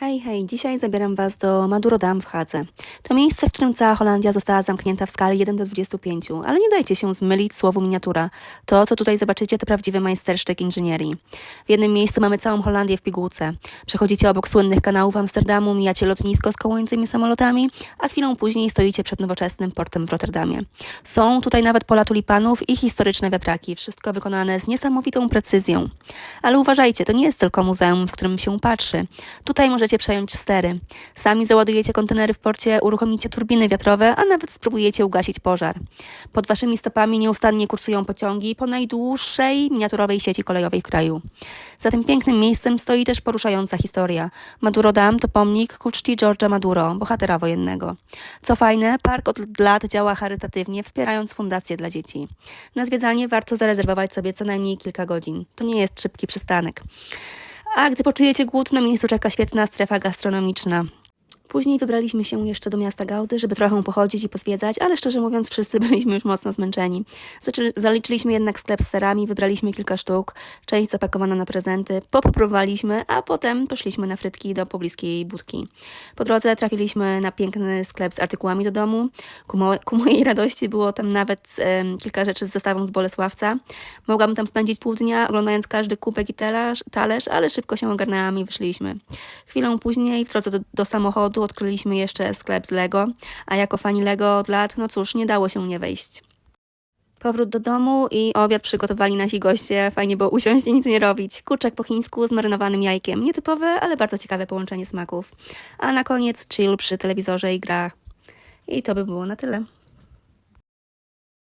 Hej, hej, dzisiaj zabieram Was do Madurodam w Hadze. To miejsce, w którym cała Holandia została zamknięta w skali 1 do 25, ale nie dajcie się zmylić słowu miniatura. To, co tutaj zobaczycie, to prawdziwy majstersztyk inżynierii. W jednym miejscu mamy całą Holandię w pigułce. Przechodzicie obok słynnych kanałów Amsterdamu, mijacie lotnisko z kołującymi samolotami, a chwilą później stoicie przed nowoczesnym portem w Rotterdamie. Są tutaj nawet pola tulipanów i historyczne wiatraki, wszystko wykonane z niesamowitą precyzją. Ale uważajcie, to nie jest tylko muzeum, w którym się patrzy. Tutaj możecie przejąć stery. Sami załadujecie kontenery w porcie, uruchomicie turbiny wiatrowe, a nawet spróbujecie ugasić pożar. Pod waszymi stopami nieustannie kursują pociągi po najdłuższej miniaturowej sieci kolejowej w kraju. Za tym pięknym miejscem stoi też poruszająca historia. Maduro Dam to pomnik ku czci George'a Maduro, bohatera wojennego. Co fajne, park od lat działa charytatywnie, wspierając fundacje dla dzieci. Na zwiedzanie warto zarezerwować sobie co najmniej kilka godzin. To nie jest szybki przystanek. A gdy poczujecie głód, na miejscu czeka świetna strefa gastronomiczna. Później wybraliśmy się jeszcze do miasta Gaudy, żeby trochę pochodzić i pozwiedzać, ale szczerze mówiąc wszyscy byliśmy już mocno zmęczeni. Zaliczyliśmy jednak sklep z serami, wybraliśmy kilka sztuk, część zapakowana na prezenty, popróbowaliśmy, a potem poszliśmy na frytki do pobliskiej budki. Po drodze trafiliśmy na piękny sklep z artykułami do domu. Ku, mo- ku mojej radości było tam nawet kilka rzeczy z zestawą z Bolesławca. Mogłam tam spędzić pół dnia, oglądając każdy kubek i talerz, talerz ale szybko się ogarnęłam i wyszliśmy. Chwilę później, w drodze do, do samochodu, odkryliśmy jeszcze sklep z Lego, a jako fani Lego od lat, no cóż, nie dało się nie wejść. Powrót do domu i obiad przygotowali nasi goście. Fajnie było usiąść i nic nie robić. Kurczak po chińsku z marynowanym jajkiem. Nietypowe, ale bardzo ciekawe połączenie smaków. A na koniec chill przy telewizorze i gra. I to by było na tyle.